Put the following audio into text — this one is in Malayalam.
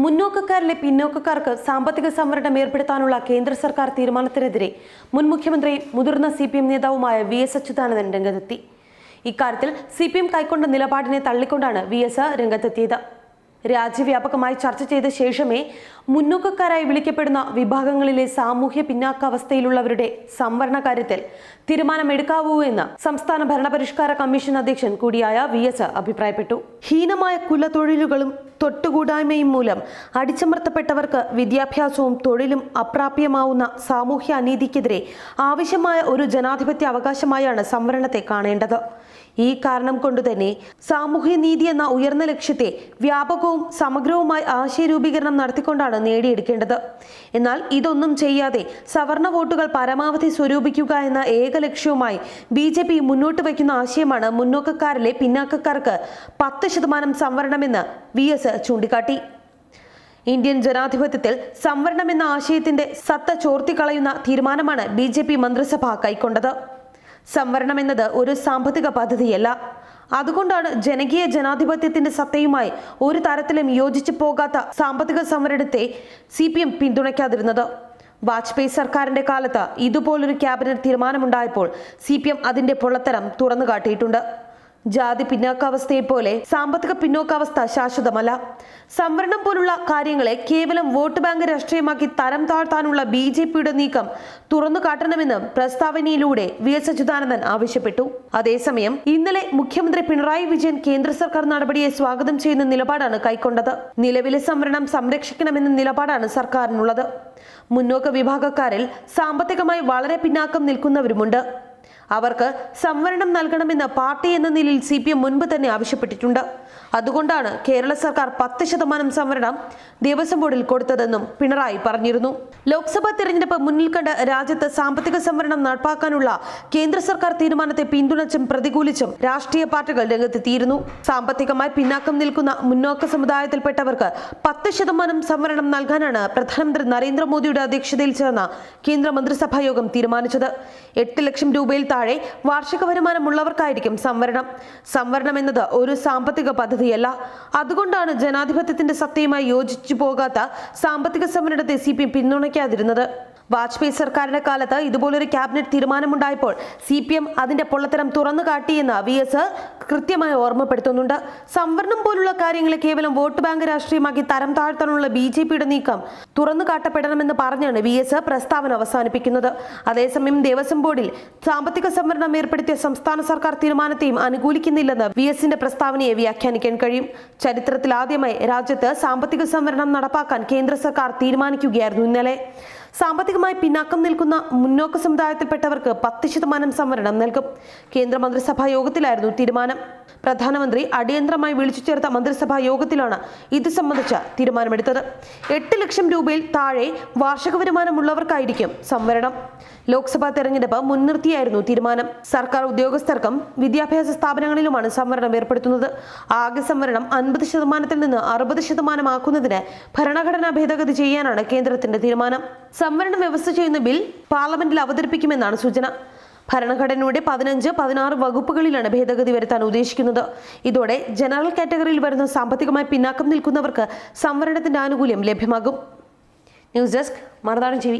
മുന്നോക്കക്കാരിലെ പിന്നോക്കക്കാർക്ക് സാമ്പത്തിക സംവരണം ഏർപ്പെടുത്താനുള്ള കേന്ദ്ര സർക്കാർ തീരുമാനത്തിനെതിരെ മുൻ മുഖ്യമന്ത്രി മുതിർന്ന സി പി എം നേതാവുമായ വി എസ് അച്യുതാനന്ദൻ രംഗത്തെത്തി. ഇക്കാര്യത്തിൽ സി പി എം കൈക്കൊണ്ട നിലപാടിനെ തള്ളിക്കൊണ്ടാണ് വി എസ് രംഗത്തെത്തിയത്. രാജ്യവ്യാപകമായി ചർച്ച ചെയ്ത ശേഷമേ മുന്നോക്കക്കാരായി വിളിക്കപ്പെടുന്ന വിഭാഗങ്ങളിലെ സാമൂഹ്യ പിന്നാക്കാവസ്ഥയിലുള്ളവരുടെ സംവരണ കാര്യത്തിൽ തീരുമാനമെടുക്കാവൂ എന്ന് സംസ്ഥാന ഭരണപരിഷ്കാര കമ്മീഷൻ അധ്യക്ഷൻ കൂടിയായ വി എസ് അഭിപ്രായപ്പെട്ടു. ഹീനമായ കുലതൊഴിലുകളും തൊട്ടുകൂടായ്മയും മൂലം അടിച്ചമർത്തപ്പെട്ടവർക്ക് വിദ്യാഭ്യാസവും തൊഴിലും അപ്രാപ്യമാവുന്ന സാമൂഹ്യ അനീതിക്കെതിരെ ആവശ്യമായ ഒരു ജനാധിപത്യ അവകാശമായാണ് സംവരണത്തെ കാണേണ്ടത്. ഈ കാരണം കൊണ്ടുതന്നെ സാമൂഹ്യ നീതി എന്ന ഉയർന്ന ലക്ഷ്യത്തെ വ്യാപകവും സമഗ്രവുമായി ആശയരൂപീകരണം നടത്തിക്കൊണ്ടാണ് നേടിയെടുക്കേണ്ടത്. എന്നാൽ ഇതൊന്നും ചെയ്യാതെ സവർണ വോട്ടുകൾ പരമാവധി സ്വരൂപിക്കുക എന്ന ഏക ലക്ഷ്യവുമായി ബി ജെ പി മുന്നോട്ട് വയ്ക്കുന്ന ആശയമാണ് മുന്നോക്കക്കാരിലെ പിന്നാക്കക്കാർക്ക് പത്ത് ശതമാനം സംവരണമെന്ന് വി എസ് ചൂണ്ടിക്കാട്ടി. ഇന്ത്യൻ ജനാധിപത്യത്തിൽ സംവരണം എന്ന ആശയത്തിന്റെ സത്ത ചോർത്തിക്കളയുന്ന തീരുമാനമാണ് ബി മന്ത്രിസഭ കൈക്കൊണ്ടത്. സംവരണം എന്നത് ഒരു സാമ്പത്തിക പദ്ധതിയല്ല. അതുകൊണ്ടാണ് ജനകീയ ജനാധിപത്യത്തിന്റെ സത്തയുമായി ഒരു തരത്തിലും യോജിച്ചു പോകാത്ത സാമ്പത്തിക സംവരണത്തെ സി പി എം പിന്തുണയ്ക്കാതിരുന്നത്. വാജ്പേയി സർക്കാരിന്റെ കാലത്ത് ഇതുപോലൊരു ക്യാബിനറ്റ് തീരുമാനമുണ്ടായപ്പോൾ സി പി എം അതിന്റെ പൊള്ളത്തരം തുറന്നു കാട്ടിയിട്ടുണ്ട് ജാതി പിന്നാക്കാവസ്ഥയെ പോലെ സാമ്പത്തിക പിന്നോക്കാവസ്ഥ ശാശ്വതമല്ല. സംവരണം പോലുള്ള കാര്യങ്ങളെ കേവലം വോട്ട് ബാങ്ക് രാഷ്ട്രീയമാക്കി തരം താഴ്ത്താനുള്ള ബി ജെ പിയുടെ നീക്കം തുറന്നു കാട്ടണമെന്ന് പ്രസ്താവനയിലൂടെ വി എസ് അച്യുതാനന്ദൻ ആവശ്യപ്പെട്ടു. അതേസമയം ഇന്നലെ മുഖ്യമന്ത്രി പിണറായി വിജയൻ കേന്ദ്ര സർക്കാർ നടപടിയെ സ്വാഗതം ചെയ്യുന്ന നിലപാടാണ് കൈക്കൊണ്ടത്. നിലവിലെ സംവരണം സംരക്ഷിക്കണമെന്ന നിലപാടാണ് സർക്കാരിനുള്ളത്. മുന്നോക്ക വിഭാഗക്കാരിൽ സാമ്പത്തികമായി വളരെ പിന്നാക്കം നിൽക്കുന്നവരുമുണ്ട്. അവർക്ക് സംവരണം നൽകണമെന്ന് പാർട്ടി എന്ന നിലയിൽ സി പി എം മുൻപ് തന്നെ ആവശ്യപ്പെട്ടിട്ടുണ്ട്. അതുകൊണ്ടാണ് കേരള സർക്കാർ പത്ത് ശതമാനം സംവരണം ദേവസ്വം ബോർഡിൽ കൊടുത്തതെന്നും പിണറായി പറഞ്ഞിരുന്നു. ലോക്സഭാ തെരഞ്ഞെടുപ്പ് മുന്നിൽ കണ്ട് രാജ്യത്ത് സാമ്പത്തിക സംവരണം നടപ്പാക്കാനുള്ള കേന്ദ്ര സർക്കാർ തീരുമാനത്തെ പിന്തുണച്ചും പ്രതികൂലിച്ചും രാഷ്ട്രീയ പാർട്ടികൾ രംഗത്തെത്തിയിരുന്നു. സാമ്പത്തികമായി പിന്നാക്കം നിൽക്കുന്ന മുന്നോക്ക സമുദായത്തിൽപ്പെട്ടവർക്ക് പത്ത് ശതമാനം സംവരണം നൽകാനാണ് പ്രധാനമന്ത്രി നരേന്ദ്രമോദിയുടെ അധ്യക്ഷതയിൽ ചേർന്ന കേന്ദ്ര മന്ത്രിസഭാ യോഗം തീരുമാനിച്ചത്. എട്ട് ലക്ഷം രൂപയിൽ താഴെ വാർഷിക വരുമാനമുള്ളവർക്കായിരിക്കും സംവരണം. സംവരണം എന്നത് ഒരു സാമ്പത്തിക പദ്ധതിയല്ല. അതുകൊണ്ടാണ് ജനാധിപത്യത്തിന്റെ സത്യമായി യോജിച്ചു പോകാത്ത സാമ്പത്തിക സംവരണത്തെ സി പി പിന്തുണയ്ക്കാതിരുന്നത്. വാജ്പേയി സർക്കാരിന്റെ കാലത്ത് ഇതുപോലൊരു ക്യാബിനറ്റ് തീരുമാനമുണ്ടായപ്പോൾ സി പി എം അതിന്റെ പൊള്ളത്തരം തുറന്നു കാട്ടിയെന്ന് വി എസ് കൃത്യമായി ഓർമ്മപ്പെടുത്തുന്നുണ്ട്. സംവരണം പോലുള്ള കാര്യങ്ങളെ കേവലം വോട്ട് ബാങ്ക് രാഷ്ട്രീയമാക്കി തരം താഴ്ത്താനുള്ള ബി ജെ പിയുടെ നീക്കം തുറന്നു കാട്ടപ്പെടണമെന്ന് പറഞ്ഞാണ് വി എസ് പ്രസ്താവന അവസാനിപ്പിക്കുന്നത്. അതേസമയം ദേവസ്വം ബോർഡിൽ സാമ്പത്തിക സംവരണം ഏർപ്പെടുത്തിയ സംസ്ഥാന സർക്കാർ തീരുമാനത്തെയും അനുകൂലിക്കുന്നില്ലെന്ന് വി എസിന്റെ പ്രസ്താവനയെ വ്യാഖ്യാനിക്കാൻ കഴിയും. ചരിത്രത്തിൽ ആദ്യമായി രാജ്യത്ത് സാമ്പത്തിക സംവരണം നടപ്പാക്കാൻ കേന്ദ്ര സർക്കാർ തീരുമാനിക്കുകയായിരുന്നു ഇന്നലെ. സാമ്പത്തികമായി പിന്നാക്കം നിൽക്കുന്ന മുന്നോക്ക സമുദായത്തിൽപ്പെട്ടവർക്ക് പത്ത് ശതമാനം സംവരണം നൽകും. കേന്ദ്ര മന്ത്രിസഭാ യോഗത്തിലായിരുന്നു തീരുമാനം. പ്രധാനമന്ത്രി അടിയന്തരമായി വിളിച്ചു ചേർത്ത മന്ത്രിസഭാ യോഗത്തിലാണ് ഇത് സംബന്ധിച്ച തീരുമാനമെടുത്തത്. എട്ട് ലക്ഷം രൂപയിൽ താഴെ വാർഷിക വരുമാനമുള്ളവർക്കായിരിക്കും സംവരണം. ലോക്സഭാ തെരഞ്ഞെടുപ്പ് മുൻനിർത്തിയായിരുന്നു തീരുമാനം. സർക്കാർ ഉദ്യോഗസ്ഥർക്കും വിദ്യാഭ്യാസ സ്ഥാപനങ്ങളിലുമാണ് സംവരണം ഏർപ്പെടുത്തുന്നത്. ആകെ സംവരണം അൻപത് ശതമാനത്തിൽ നിന്ന് അറുപത് ശതമാനമാക്കുന്നതിന് ഭരണഘടനാ ഭേദഗതി ചെയ്യാനാണ് കേന്ദ്രത്തിന്റെ തീരുമാനം. സംവരണം വ്യവസ്ഥ ചെയ്യുന്ന ബിൽ പാർലമെന്റിൽ അവതരിപ്പിക്കുമെന്നാണ് സൂചന. ഭരണഘടനയുടെ പതിനഞ്ച് പതിനാറ് വകുപ്പുകളിലാണ് ഭേദഗതി വരുത്താൻ ഉദ്ദേശിക്കുന്നത്. ഇതോടെ ജനറൽ കാറ്റഗറിയിൽ വരുന്ന സാമ്പത്തികമായി പിന്നാക്കം നിൽക്കുന്നവർക്ക് സംവരണത്തിന്റെ ആനുകൂല്യം ലഭ്യമാകും. ന്യൂസ് ഡെസ്ക് മറുനാടൻ ടി